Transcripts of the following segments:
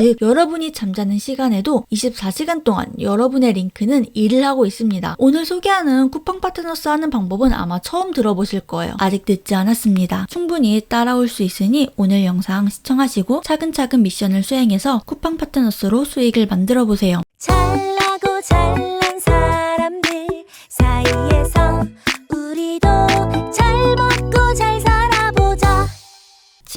즉 여러분이 잠자는 시간에도 24시간 동안 여러분의 링크는 일을 하고 있습니다. 오늘 소개하는 쿠팡 파트너스 하는 방법은 아마 처음 들어보실 거예요. 아직 늦지 않았습니다. 충분히 따라올 수 있으니 오늘 영상 시청하시고 차근차근 미션을 수행해서 쿠팡 파트너스로 수익을 만들어 보세요. 잘나고 잘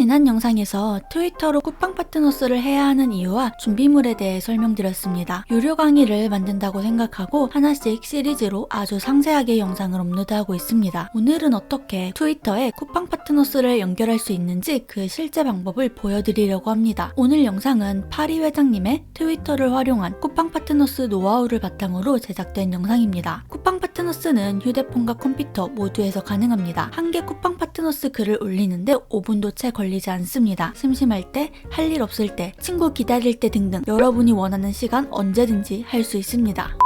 지난 영상에서 트위터로 쿠팡 파트너스를 해야 하는 이유와 준비물에 대해 설명드렸습니다. 유료 강의를 만든다고 생각하고 하나씩 시리즈로 아주 상세하게 영상을 업로드하고 있습니다. 오늘은 어떻게 트위터에 쿠팡 파트너스를 연결할 수 있는지 그 실제 방법을 보여드리려고 합니다. 오늘 영상은 파리 회장님의 트위터를 활용한 쿠팡 파트너스 노하우를 바탕으로 제작된 영상입니다. 쿠팡 파트너스는 휴대폰과 컴퓨터 모두에서 가능합니다. 한 개 쿠팡 파트너스 글을 올리는데 5분도 채 걸리지 않습니다. 심심할 때, 할 일 없을 때, 친구 기다릴 때 등등 여러분이 원하는 시간 언제든지 할 수 있습니다.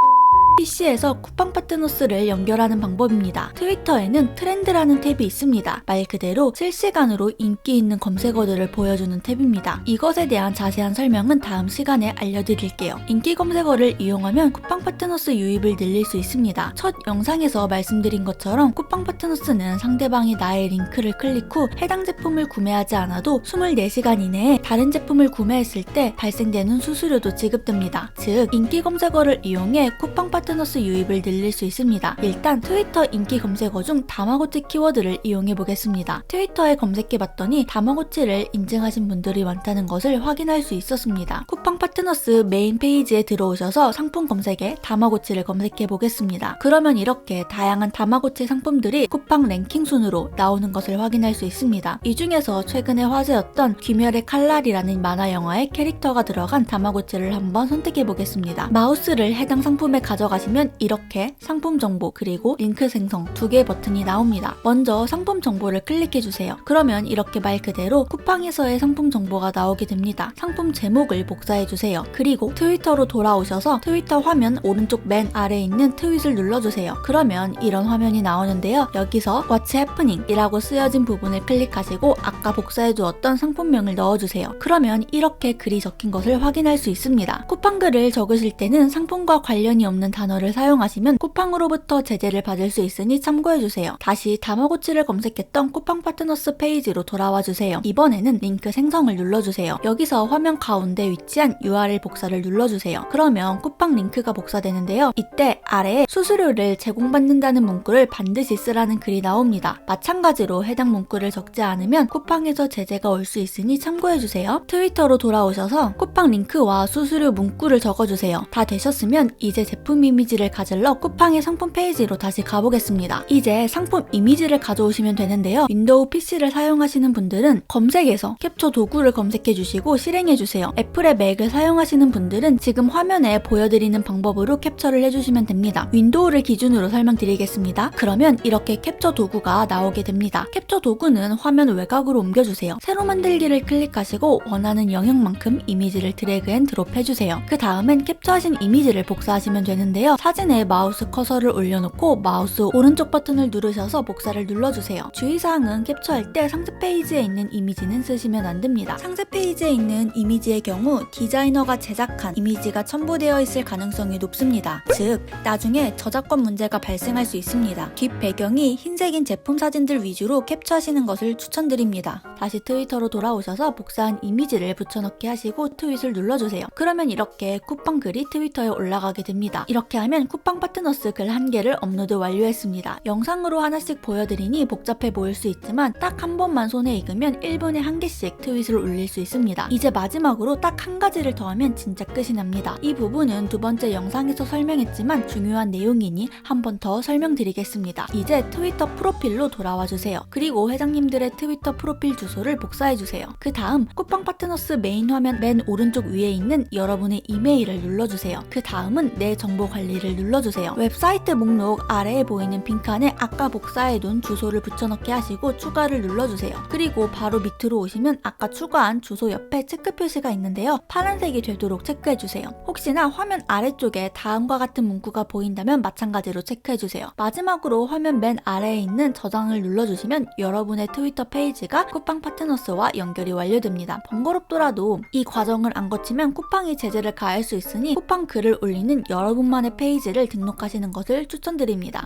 PC에서 쿠팡 파트너스를 연결하는 방법입니다. 트위터에는 트렌드라는 탭이 있습니다. 말 그대로 실시간으로 인기 있는 검색어들을 보여주는 탭입니다. 이것에 대한 자세한 설명은 다음 시간에 알려드릴게요. 인기 검색어를 이용하면 쿠팡 파트너스 유입을 늘릴 수 있습니다. 첫 영상에서 말씀드린 것처럼 쿠팡 파트너스는 상대방이 나의 링크를 클릭 후 해당 제품을 구매하지 않아도 24시간 이내에 다른 제품을 구매했을 때 발생되는 수수료도 지급됩니다. 즉, 인기 검색어를 이용해 쿠팡 파트너스 유입을 늘릴 수 있습니다. 일단 트위터 인기 검색어 중 다마고치 키워드를 이용해 보겠습니다. 트위터에 검색해 봤더니 다마고치를 인증하신 분들이 많다는 것을 확인할 수 있었습니다. 쿠팡 파트너스 메인 페이지에 들어오셔서 상품 검색에 다마고치를 검색해 보겠습니다. 그러면 이렇게 다양한 다마고치 상품들이 쿠팡 랭킹 순으로 나오는 것을 확인할 수 있습니다. 이 중에서 최근에 화제였던 귀멸의 칼날이라는 만화 영화의 캐릭터가 들어간 다마고치를 한번 선택해 보겠습니다. 마우스를 해당 상품에 가져가 시면 이렇게 상품 정보 그리고 링크 생성 두 개의 버튼이 나옵니다. 먼저 상품 정보를 클릭해 주세요. 그러면 이렇게 말 그대로 쿠팡에서의 상품 정보가 나오게 됩니다. 상품 제목을 복사해 주세요. 그리고 트위터로 돌아오셔서 트위터 화면 오른쪽 맨 아래에 있는 트윗을 눌러주세요. 그러면 이런 화면이 나오는데요. 여기서 What's Happening 이라고 쓰여진 부분을 클릭하시고 아까 복사해 두었던 상품명을 넣어주세요. 그러면 이렇게 글이 적힌 것을 확인할 수 있습니다. 쿠팡 글을 적으실 때는 상품과 관련이 없는 단어 를 사용하시면 쿠팡으로부터 제재를 받을 수 있으니 참고해주세요. 다시 다마고치를 검색했던 쿠팡 파트너스 페이지로 돌아와 주세요. 이번에는 링크 생성을 눌러주세요. 여기서 화면 가운데 위치한 URL 복사를 눌러주세요. 그러면 쿠팡 링크가 복사되는데요. 이때 아래에 수수료를 제공받는다는 문구를 반드시 쓰라는 글이 나옵니다. 마찬가지로 해당 문구를 적지 않으면 쿠팡에서 제재가 올 수 있으니 참고해주세요. 트위터로 돌아오셔서 쿠팡 링크와 수수료 문구를 적어주세요. 다 되셨으면 이제 제품 이 미지를 가질러 쿠팡의 상품 페이지로 다시 가보겠습니다. 이제 상품 이미지를 가져오시면 되는데요. 윈도우 PC를 사용하시는 분들은 검색에서 캡처 도구를 검색해 주시고 실행해 주세요. 애플의 맥을 사용하시는 분들은 지금 화면에 보여드리는 방법으로 캡처를 해주시면 됩니다. 윈도우를 기준으로 설명드리겠습니다. 그러면 이렇게 캡처 도구가 나오게 됩니다. 캡처 도구는 화면 외곽으로 옮겨주세요. 새로 만들기를 클릭하시고 원하는 영역만큼 이미지를 드래그 앤 드롭 해주세요. 그 다음엔 캡처하신 이미지를 복사하시면 되는데 요. 사진에 마우스 커서를 올려놓고 마우스 오른쪽 버튼을 누르셔서 복사를 눌러주세요. 주의사항은 캡처할 때 상세 페이지에 있는 이미지는 쓰시면 안 됩니다. 상세 페이지에 있는 이미지의 경우 디자이너가 제작한 이미지가 첨부되어 있을 가능성이 높습니다. 즉, 나중에 저작권 문제가 발생할 수 있습니다. 뒷 배경이 흰색인 제품 사진들 위주로 캡처하시는 것을 추천드립니다. 다시 트위터로 돌아오셔서 복사한 이미지를 붙여넣기 하시고 트윗을 눌러주세요. 그러면 이렇게 쿠팡 글이 트위터에 올라가게 됩니다. 이렇게 하면 쿠팡 파트너스 글 한 개를 업로드 완료했습니다. 영상으로 하나씩 보여드리니 복잡해 보일 수 있지만 딱 한 번만 손에 익으면 1분에 한 개씩 트윗을 올릴 수 있습니다. 이제 마지막으로 딱 한 가지를 더하면 진짜 끝이 납니다. 이 부분은 두 번째 영상에서 설명했지만 중요한 내용이니 한 번 더 설명드리겠습니다. 이제 트위터 프로필로 돌아와 주세요. 그리고 회장님들의 트위터 프로필 주소를 복사해 주세요. 그 다음 쿠팡 파트너스 메인 화면 맨 오른쪽 위에 있는 여러분의 이메일을 눌러주세요. 그 다음은 내 정보 관련 관리를 눌러주세요. 웹사이트 목록 아래에 보이는 빈칸에 아까 복사해둔 주소를 붙여넣기 하시고 추가를 눌러주세요. 그리고 바로 밑으로 오시면 아까 추가한 주소 옆에 체크 표시가 있는데요. 파란색이 되도록 체크해주세요. 혹시나 화면 아래쪽에 다음과 같은 문구가 보인다면 마찬가지로 체크해주세요. 마지막으로 화면 맨 아래에 있는 저장을 눌러주시면 여러분의 트위터 페이지가 쿠팡 파트너스와 연결이 완료됩니다. 번거롭더라도 이 과정을 안 거치면 쿠팡이 제재를 가할 수 있으니 쿠팡 글을 올리는 여러분만의 페이지를 등록하시는 것을 추천드립니다.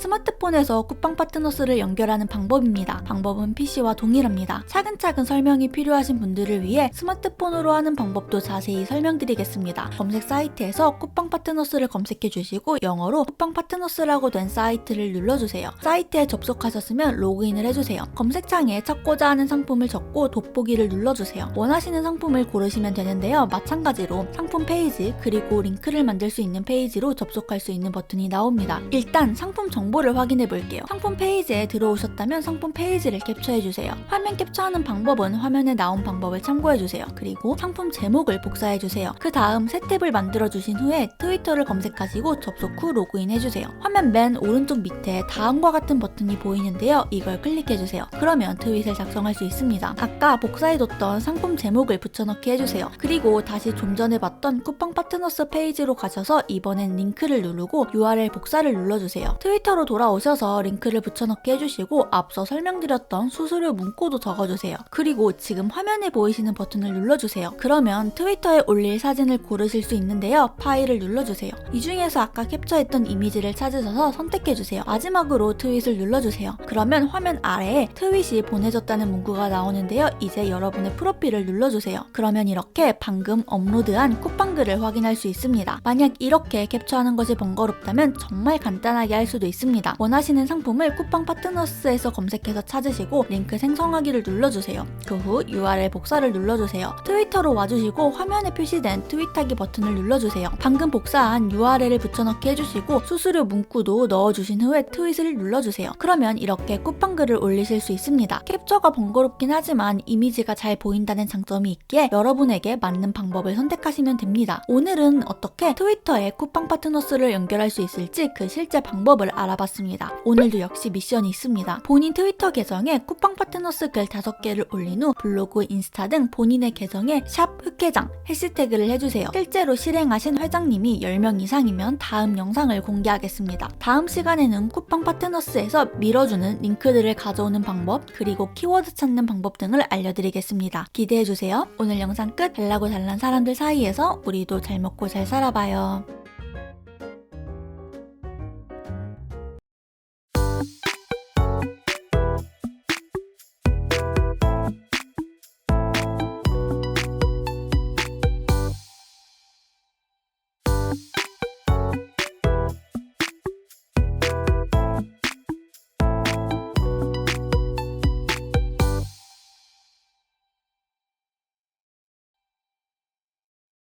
스마트폰에서 쿠팡 파트너스를 연결하는 방법입니다. 방법은 PC와 동일합니다. 차근차근 설명이 필요하신 분들을 위해 스마트폰으로 하는 방법도 자세히 설명드리겠습니다. 검색 사이트에서 쿠팡 파트너스를 검색해 주시고 영어로 쿠팡 파트너스라고 된 사이트를 눌러주세요. 사이트에 접속하셨으면 로그인을 해주세요. 검색창에 찾고자 하는 상품을 적고 돋보기를 눌러주세요. 원하시는 상품을 고르시면 되는데요. 마찬가지로 상품 페이지 그리고 링크를 만들 수 있는 페이지로 접속할 수 있는 버튼이 나옵니다. 일단 상품 정 보를 확인해 볼게요. 상품 페이지에 들어오셨다면 상품 페이지를 캡처해 주세요. 화면 캡처하는 방법은 화면에 나온 방법을 참고해 주세요. 그리고 상품 제목을 복사해 주세요. 그 다음 새 탭을 만들어 주신 후에 트위터를 검색하시고 접속 후 로그인 해 주세요. 화면 맨 오른쪽 밑에 다음과 같은 버튼이 보이는데요. 이걸 클릭해 주세요. 그러면 트윗을 작성할 수 있습니다. 아까 복사해 뒀던 상품 제목을 붙여넣기 해 주세요. 그리고 다시 좀 전에 봤던 쿠팡 파트너스 페이지로 가셔서 이번엔 링크를 누르고 URL 복사를 눌러 주세요. 트위터 로 돌아오셔서 링크를 붙여넣기 해주시고 앞서 설명드렸던 수수료 문구도 적어주세요. 그리고 지금 화면에 보이시는 버튼을 눌러주세요. 그러면 트위터에 올릴 사진을 고르실 수 있는데요. 파일을 눌러주세요. 이 중에서 아까 캡처했던 이미지를 찾으셔서 선택해주세요. 마지막으로 트윗을 눌러주세요. 그러면 화면 아래에 트윗이 보내졌다는 문구가 나오는데요. 이제 여러분의 프로필을 눌러주세요. 그러면 이렇게 방금 업로드한 쿠팡글을 확인할 수 있습니다. 만약 이렇게 캡처하는 것이 번거롭다면 정말 간단하게 할 수도 있습니다. 원하시는 상품을 쿠팡 파트너스에서 검색해서 찾으시고 링크 생성하기를 눌러주세요. 그 후 URL 복사를 눌러주세요. 트위터로 와주시고 화면에 표시된 트윗하기 버튼을 눌러주세요. 방금 복사한 URL을 붙여넣기 해주시고 수수료 문구도 넣어주신 후에 트윗을 눌러주세요. 그러면 이렇게 쿠팡 글을 올리실 수 있습니다. 캡처가 번거롭긴 하지만 이미지가 잘 보인다는 장점이 있기에 여러분에게 맞는 방법을 선택하시면 됩니다. 오늘은 어떻게 트위터에 쿠팡 파트너스를 연결할 수 있을지 그 실제 방법을 알아 봤습니다. 오늘도 역시 미션이 있습니다. 본인 트위터 계정에 쿠팡 파트너스 글 5개를 올린 후 블로그, 인스타 등 본인의 계정에 샵 흑회장 해시태그를 해주세요. 실제로 실행하신 회장님이 10명 이상이면 다음 영상을 공개하겠습니다. 다음 시간에는 쿠팡 파트너스에서 밀어주는 링크들을 가져오는 방법 그리고 키워드 찾는 방법 등을 알려드리겠습니다. 기대해주세요. 오늘 영상 끝! 잘나고 잘난 사람들 사이에서 우리도 잘 먹고 잘 살아봐요.